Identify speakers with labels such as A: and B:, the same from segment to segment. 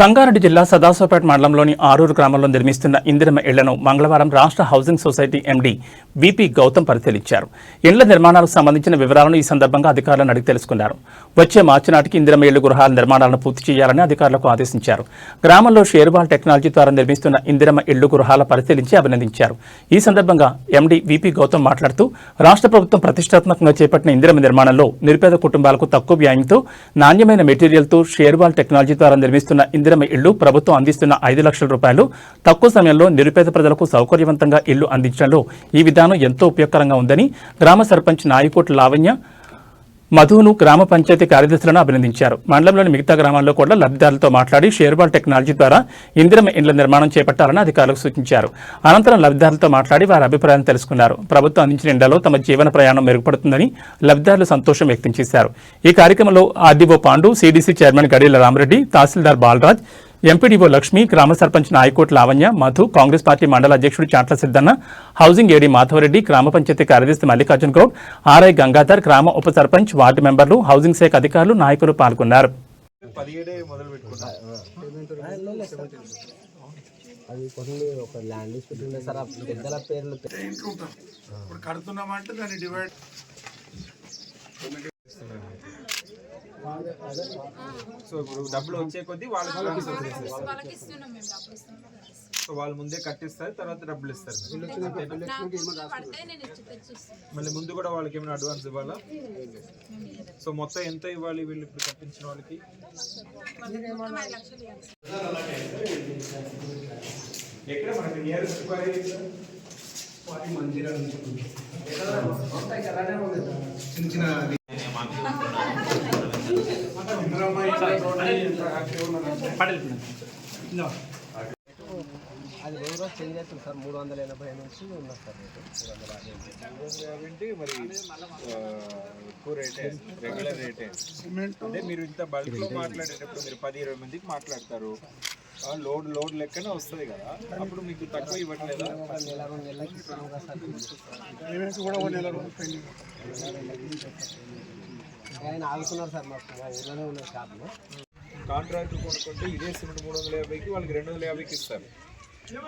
A: సంగారెడ్డి జిల్లా సదాశివపేట మండలంలోని ఆరూరు గ్రామంలో నిర్మిస్తున్న ఇందిరమ ఇళ్ళను మంగళవారం రాష్ట్ర housing society MD VP Gautham పరిశీలించారు. ఇండ్ల నిర్మాణాలకు సంబంధించిన వివరాలను ఈ సందర్భంగా అధికారులను అడిగి తెలుసుకున్నారు. వచ్చే మార్చి నాటికి ఇందిరమ ఇళ్ళు గృహాల నిర్మాణాలను పూర్తి చేయాలని అధికారులకు ఆదేశించారు. గ్రామంలో షేర్వాల్ టెక్నాలజీ ద్వారా నిర్మిస్తున్న ఇందిరమ ఇళ్ళు గృహాల పరిశీలించి అభినందించారు. ఈ సందర్భంగా ఎండీ విపి గౌతమ్ మాట్లాడుతూ రాష్ట్ర ప్రభుత్వం ప్రతిష్టాత్మకంగా చేపట్టిన ఇందిరమ నిర్మాణంలో నిరుపేద కుటుంబాలకు తక్కువ వ్యయంతో నాణ్యమైన మెటీరియల్తో షేర్వాల్ టెక్నాలజీ ద్వారా నిర్మిస్తున్న ఇందిరమ ఇళ్ళు ప్రభుత్వం అందిస్తున్న ఐదు లక్షల రూపాయలు. తక్కువ సమయంలో నిరుపేద ప్రజలకు సౌకర్యవంతంగా ఇళ్ళు అందించడంలో ఈ విధానం ఎంతో ఉపయోగకరంగా ఉందని గ్రామ సర్పంచ్ నాయకోటి లావణ్య మధును గ్రామ పంచాయతీ కార్యదర్శులను అభినందించారు. మండలంలోని మిగతా గ్రామాల్లో కూడా లబ్ధిదారులతో మాట్లాడి షేర్బాల్ టెక్నాలజీ ద్వారా ఇందిరమ ఇండ్ల నిర్మాణం చేపట్టాలని అధికారులకు సూచించారు. అనంతరం లబ్ధిదారులతో మాట్లాడి వారి అభిప్రాయం తెలుసుకున్నారు. ప్రభుత్వం అందించిన ఇండ్లలో తమ జీవన ప్రయాణం మెరుగుపడుతుందని లబ్ధిదారులు సంతోషం వ్యక్తం చేశారు. ఈ కార్యక్రమంలో RDO Pandu CDC chairman Gadila Ramareddy tahsildar Balraj MPDO Lakshmi గ్రామ సర్పంచ్ నాయకోట్ లావణ్య మధు కాంగ్రెస్ పార్టీ మండల అధ్యక్షుడు చాట్ల సిద్దన్న హౌసింగ్ ఏడీ మాధవరెడ్డి గ్రామ పంచాయతీ కార్యదర్శి మల్లికార్జున గౌడ్ ఆర్ఐ గంగాధర్ గ్రామ ఉప సర్పంచ్ వార్డు మెంబర్లు హౌసింగ్ శాఖ అధికారులు నాయకులు పాల్గొన్నారు.
B: పదిహేడే మొదలు పెట్టుకున్నా
C: అది కొన్ని ఒక ల్యాండ్ డిస్ప్యూట్ ఉండే సార్ ఆ పెద్దల పేర్లు
D: ఇప్పుడు కడుతున్నామంటే దాన్ని డివైడ్
B: సో ఇప్పుడు డబ్బులు వచ్చే కొద్దీ వాళ్ళకి సో వాళ్ళు ముందే కట్టిస్తారు తర్వాత డబ్బులు ఇస్తారు. మళ్ళీ ముందు కూడా వాళ్ళకి ఏమైనా అడ్వాన్స్ ఇవ్వాలా? సో మొత్తం ఎంత ఇవ్వాలి వీళ్ళు ఇప్పుడు కట్టించిన వాళ్ళకి?
E: మొత్తం ఐదు లక్షలు ఇవ్వాలి
B: ఎక్కడ మనకి
C: అది రోజు రోజు చేంజ్ అవుతుంది సార్ మూడు వందల ఎనభై నుంచి ఉన్నది సార్ రేటు మూడు వందల యాభై
B: మరి ఎక్కువ రేటే రెగ్యులర్ రేటే అంటే మీరు ఇంత బల్క్లో మాట్లాడేటప్పుడు మీరు పది ఇరవై మందికి మాట్లాడతారు లోడ్ లోడ్ లెక్కనే వస్తుంది కదా అప్పుడు మీకు తక్కువ ఇవ్వట్లేదా
C: నెల రెండు నెలలకి ఆయన ఆగుతున్నారు సార్ మాకు మా ఉన్నారు షాప్లో
B: కాంట్రాక్ట్ కొనుక్కుంటే ఇదే సిమెంట్ మూడు వందల యాభైకి వాళ్ళకి రెండు వందల యాభైకి ఇస్తారు.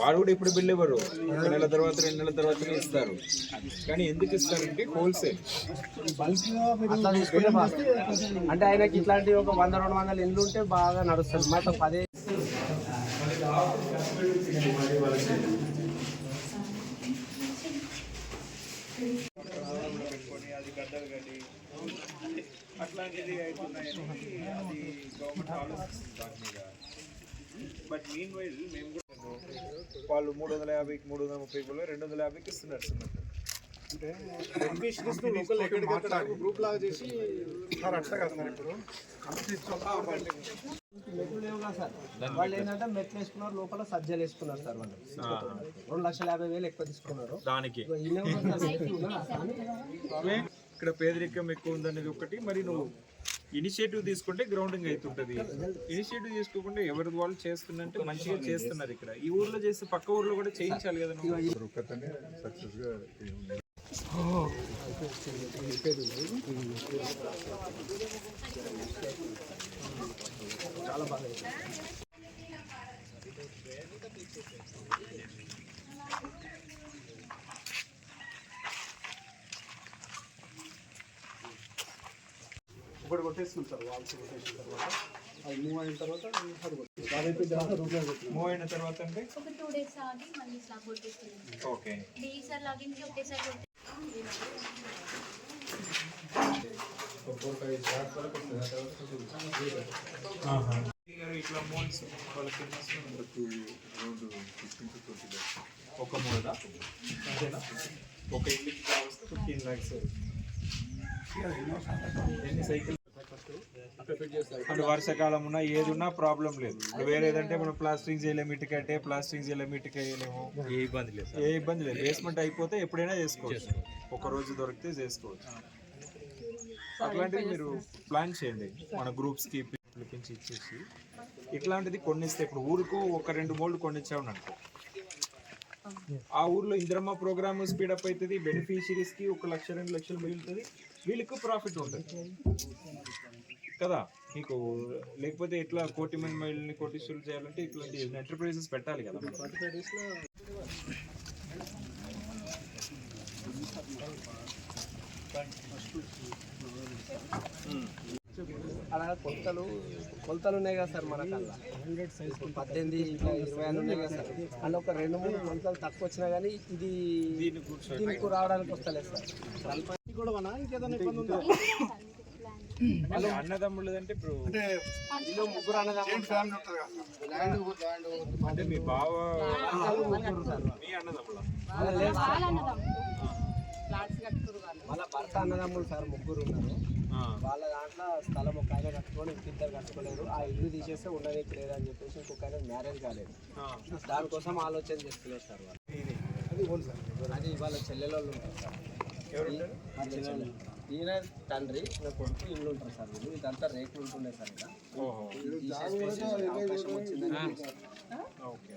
B: వాడు కూడా ఇప్పుడు బిల్ ఇవ్వరు. ఒక నెల తర్వాత రెండు నెలల తర్వాతనే ఇస్తారు. కానీ ఎందుకు ఇస్తారంటే హోల్సేల్.
C: అంటే ఆయనకి ఇట్లాంటి ఒక వంద రెండు వందల ఇల్లు ఉంటే బాగా నడుస్తుంది. మాకు పదే
B: అట్లాంటిది అవుతున్నాయని అది గవర్నమెంట్ ఆలోచిస్తుంది దాని మీద. బట్ మీన్ వైల్ మేము కూడా వాళ్ళు మూడు వందల యాభైకి మూడు వందల ముప్పై కూడా రెండు వందల యాభైకి ఇస్తున్నారు సిమెంట్
D: గ్రూప్ లాగా చేసి సార్ అట్లా కదా ఇప్పుడు.
C: సార్. వాళ్ళు ఏంటంటే మెట్లు వేసుకున్నారు లోపల సజ్జలు వేసుకున్నారు సార్ వాళ్ళు. రెండు లక్షల యాభై వేలు ఎక్కువ తీసుకున్నారు.
B: దానికి. ఇక్కడ పేదరికం ఎక్కువ ఉందనేది ఒకటి. మరి నువ్వు ఇనిషియేటివ్ తీసుకుంటే గ్రౌండింగ్ అవుతుంటది ఇనిషియేటివ్ తీసుకోకుండా ఎవరి వాళ్ళు చేస్తున్నంటే మంచిగా చేస్తున్నారు ఇక్కడ. ఈ ఊర్లో చేస్తే పక్క ఊర్లో కూడా చేయించాలి కదా నువ్వు.
D: బాగా కొట్టేస్తున్నాం సార్ వాల్స్ కొట్టేసిన తర్వాత. అది మూవ్ అయిన తర్వాత
B: మూవ్ అయిన తర్వాత అంటే?
E: ఒక టూ డేస్ ఆగి మళ్ళీ స్లాబ్ కొట్టేస్తున్నాం
B: ఓకే.
E: ఈసారి లాగిన్ ఒకటేసారి కొట్టే
B: ఇట్లా మోల్స్ వాళ్ళకి? ఒక మోల్డా అంతేనా? ఒక ఇల్లుకి కావస్తే ఫిఫ్టీన్ ల్యాక్స్ ఎన్ని సైకిల్? అంటే వర్షాకాలం ఉన్నా ఏది ఉన్నా ప్రాబ్లం లేదు. ఇప్పుడు వేరే ఏదంటే మనం ప్లాస్టింగ్ చేయలేము ఇటుక అంటే ప్లాస్టింగ్ చేయలేము ఇటుక వేయలేము ఏ ఇబ్బంది లేదు ఏ ఇబ్బంది లేదు. బేస్మెంట్ అయిపోతే ఎప్పుడైనా చేసుకోవచ్చు. ఒక రోజు దొరికితే చేసుకోవచ్చు. అట్లాంటిది మీరు ప్లాన్ చేయండి. మన గ్రూప్స్కి పిలిపించి ఇచ్చేసి. ఇట్లాంటిది కొన్నిస్తే ఇప్పుడు ఊరుకు ఒక రెండు మోల్డ్ కొనిచ్చామని అనుకో ఆ ఊర్లో ఇంద్రమ్మ ప్రోగ్రామ్ స్పీడప్ అవుతుంది బెనిఫిషరీస్కి ఒక లక్ష రెండు లక్షలు మిగులుతుంది వీళ్ళకి ప్రాఫిట్ ఉంటుంది. కదా? మీకు లేకపోతే ఎట్లా కోటి మంది మహిళల్ని కోటీశ్వరులు చేయాలంటే ఇట్లాంటి ఎంటర్ప్రైజెస్ పెట్టాలి కదా.
C: అలా కొలతలు కొలతలు ఉన్నాయి కదా సార్ మన కల్లా ఇప్పుడు పద్దెనిమిది ఇట్లా ఇరవై ఐదు ఉన్నాయి కదా సార్? అలా ఒక రెండు మూడు కొలతలు తక్కువ వచ్చినా కానీ ఇది దీనికి రావడానికి వస్తలేదు సార్.
B: మళ్ళీ అన్నదమ్ముళ్ళదంటే ఇప్పుడు
C: ముగ్గురు అన్నదమ్ములు సార్.
B: అంటే మీ బావ అన్నదమ్ముల?
C: వాళ్ళ భర్త అన్నదమ్ములు సార్ ముగ్గురు ఉన్నారు. వాళ్ళ దాంట్లో స్థలం ఒక ఆయన కట్టుకొని ఇంకిద్దరు కట్టుకోలేరు. ఆ ఇల్లు తీసేస్తే ఉండడానికి లేదని చెప్పేసి ఇంకొక ఆయన మ్యారేజ్ కాలేదు. దానికోసం ఆలోచన చేస్తున్నారు సార్ వాళ్ళు. అది వాళ్ళ చెల్లెలు వాళ్ళు ఉంటారు? సార్ ఈయన తండ్రి ఈయన కొడుకు ఇల్లు ఉంటారు సార్ వీళ్ళు. ఇదంతా రేకులు ఉంటుండే సార్ ఇక్కడ.
B: ఓహో.
C: ఇది తీసేసి అవకాశం వచ్చిందని
B: ఓకే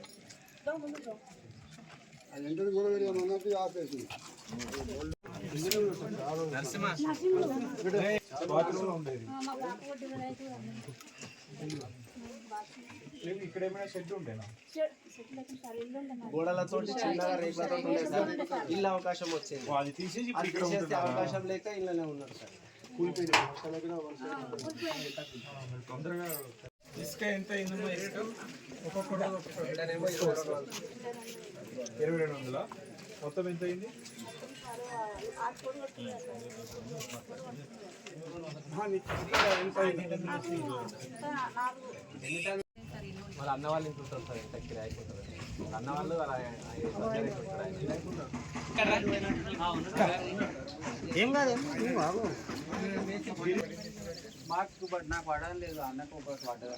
D: ఆపేసి
B: బాత్రూమ్ ఉండేది. లేదు ఇక్కడ ఏమైనా షెడ్ ఉండేనా
C: గోడలతో చిన్నగా రేకులతో ఉండే సార్ ఇల్లు అవకాశం వచ్చింది.
B: అది తీసేసి
C: అది
B: ఇక్కడ
C: తీసేస్తే
B: ఉంటున్నారా?
C: అవకాశం లేక ఇళ్ళనే ఉన్నారు సార్.
B: ఇసుక ఎంత అయిందమ్మా ఇసుక?
C: ఇళ్ళనేమో ఇరవై రెండు వందలు.
B: ఇరవై రెండు వందల? మొత్తం ఎంత అయింది?
C: వాళ్ళ అన్న వాళ్ళు ఇంట్లో ఉంటారు సార్ ఎంత కిరాయి వాళ్ళ అన్న వాళ్ళు ఏం కాదు మాకు బట్ నాకు పడడం లేదు అన్నకు ఒక పడ్డదా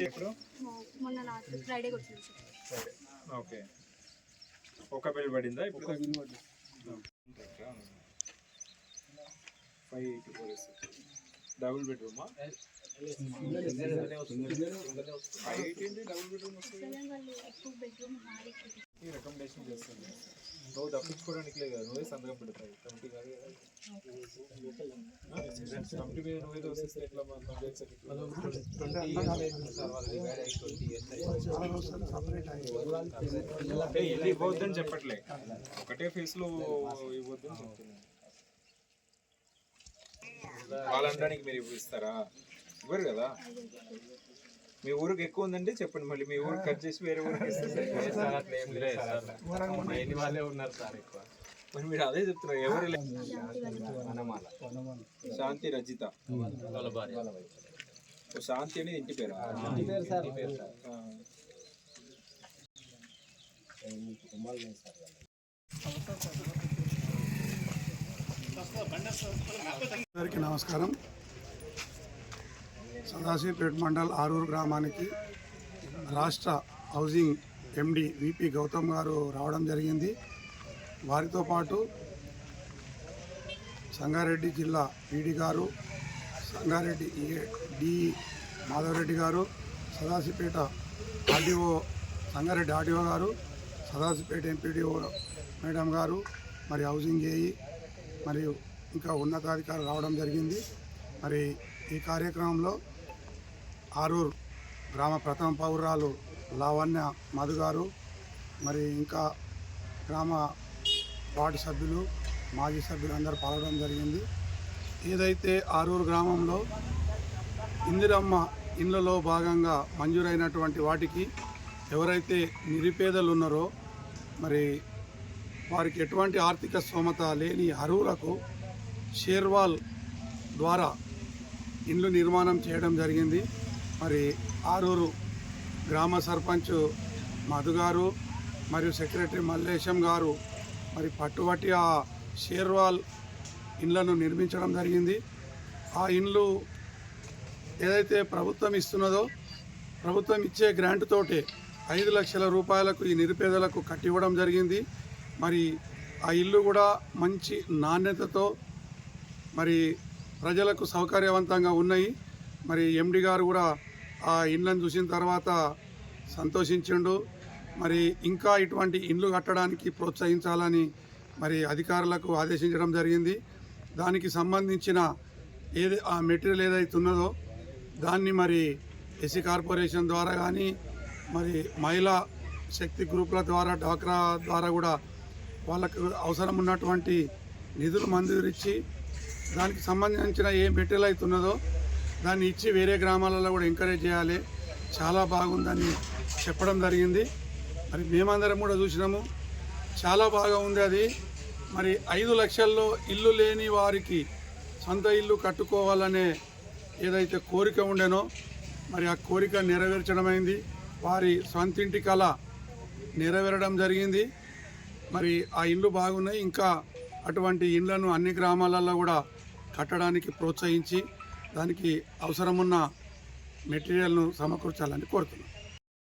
B: ఇప్పుడు ఒక బిల్ పడిందా? ఇప్పుడు ఫైవ్ ఎయిటీ ఫోర్ డబుల్ బెడ్రూమా ఫైవ్ ఎయిటీ డబుల్ బెడ్రూమ్ వస్తుంది రికమెండేషన్ చేస్తుంది నువ్వు తప్పించుకోవడానికి లేదు కదా నువ్వే సంతకం పెడతాయి కమిటీ కాదు కదా. కమిటీ మీద నువ్వే దోసిస్తే ఎట్లా మన ఇవ్వద్దని చెప్పట్లే. ఒకటే ఫేస్లో ఇవ్వద్దని చెప్తున్నాను వాళ్ళనడానికి మీరు ఇస్తారా ఇవ్వరు కదా? మీ ఊరికి ఎక్కువ ఉందంటే చెప్పండి మళ్ళీ. మీ ఊరికి కట్ చేసి వేరే ఊరికి
C: వాళ్ళే ఉన్నారు సార్ ఎక్కువ.
B: మరి మీరు అదే చెప్తున్నారు ఎవరు లే-
C: వనమాల
B: శాంతి రజిత. శాంతి అనేది ఇంటి పేరు?
C: ఇంటి పేరు సార్. పేరు సార్.
D: అందరికీ నమస్కారం. సదాశివపేట మండల్ ఆరూరు గ్రామానికి రాష్ట్ర హౌసింగ్ ఎండి విపి గౌతమ్ గారు రావడం జరిగింది. వారితో పాటు సంగారెడ్డి జిల్లా ఈడీ గారు సంగారెడ్డి ఏ డి మాధవరెడ్డి గారు సదాశివపేట ఆర్డీఓ సంగారెడ్డి ఆర్డీఓ గారు సదాశివపేట ఎంపీడీఓ మేడం గారు మరి హౌసింగ్ ఏఈ మరియు ఇంకా ఉన్నతాధికారులు రావడం జరిగింది. మరి ఈ కార్యక్రమంలో ఆరూర్ గ్రామ ప్రథమ పౌరాలు లావణ్య మధు గారు మరి ఇంకా గ్రామ వార్డు సభ్యులు మాజీ సభ్యులు అందరూ పాల్గొనడం జరిగింది. ఏదైతే ఆరూరు గ్రామంలో ఇందిరమ్మ ఇళ్ళలో భాగంగా మంజూరైనటువంటి వాటికి ఎవరైతే నిరుపేదలు ఉన్నారో మరి వారికి ఎటువంటి ఆర్థిక స్తోమత లేని అరువులకు షేర్వాల్ ద్వారా ఇండ్లు నిర్మాణం చేయడం జరిగింది. మరి ఆరూరు గ్రామ సర్పంచ్ మధు గారు మరియు సెక్రటరీ మల్లేశం గారు మరి పట్టుబట్టి ఆ షేర్వాల్ ఇండ్లను నిర్మించడం జరిగింది. ఆ ఇండ్లు ఏదైతే ప్రభుత్వం ఇస్తున్నదో ప్రభుత్వం ఇచ్చే గ్రాంట్ తోటి ఐదు లక్షల రూపాయలకు ఈ నిరుపేదలకు కట్టివ్వడం జరిగింది. మరి ఆ ఇల్లు కూడా మంచి నాణ్యతతో మరి ప్రజలకు సౌకర్యవంతంగా ఉన్నాయి. మరి ఎండి గారు కూడా ఆ ఇండ్లను చూసిన తర్వాత సంతోషించిండు. మరి ఇంకా ఇటువంటి ఇండ్లు కట్టడానికి ప్రోత్సహించాలని మరి అధికారులకు ఆదేశించడం జరిగింది. దానికి సంబంధించిన ఏది ఆ మెటీరియల్ ఏదైతే ఉన్నదో దాన్ని మరి ఎస్సీ కార్పొరేషన్ ద్వారా కానీ మరి మహిళా శక్తి గ్రూపుల ద్వారా డాక్రా ద్వారా కూడా వాళ్ళకు అవసరం ఉన్నటువంటి నిధులు మంజూరిచ్చి దానికి సంబంధించిన ఏ మెటీరియల్ అయితే ఉన్నదో దాన్ని ఇచ్చి వేరే గ్రామాలలో కూడా ఎంకరేజ్ చేయాలి. చాలా బాగుందని చెప్పడం జరిగింది. మరి మేమందరం కూడా చూసినాము. చాలా బాగా ఉంది అది. మరి ఐదు లక్షల్లో ఇల్లు లేని వారికి సొంత ఇల్లు కట్టుకోవాలనే ఏదైతే కోరిక ఉండేనో మరి ఆ కోరిక నెరవేర్చడమైంది. వారి సొంతింటి కళ నెరవేరడం జరిగింది. మరి ఆ ఇండ్లు బాగున్నాయి. ఇంకా అటువంటి ఇండ్లను అన్ని గ్రామాలలో కూడా కట్టడానికి ప్రోత్సహించి దానికి అవసరమున్న మెటీరియల్ను సమకూర్చాలని కోరుతున్నాను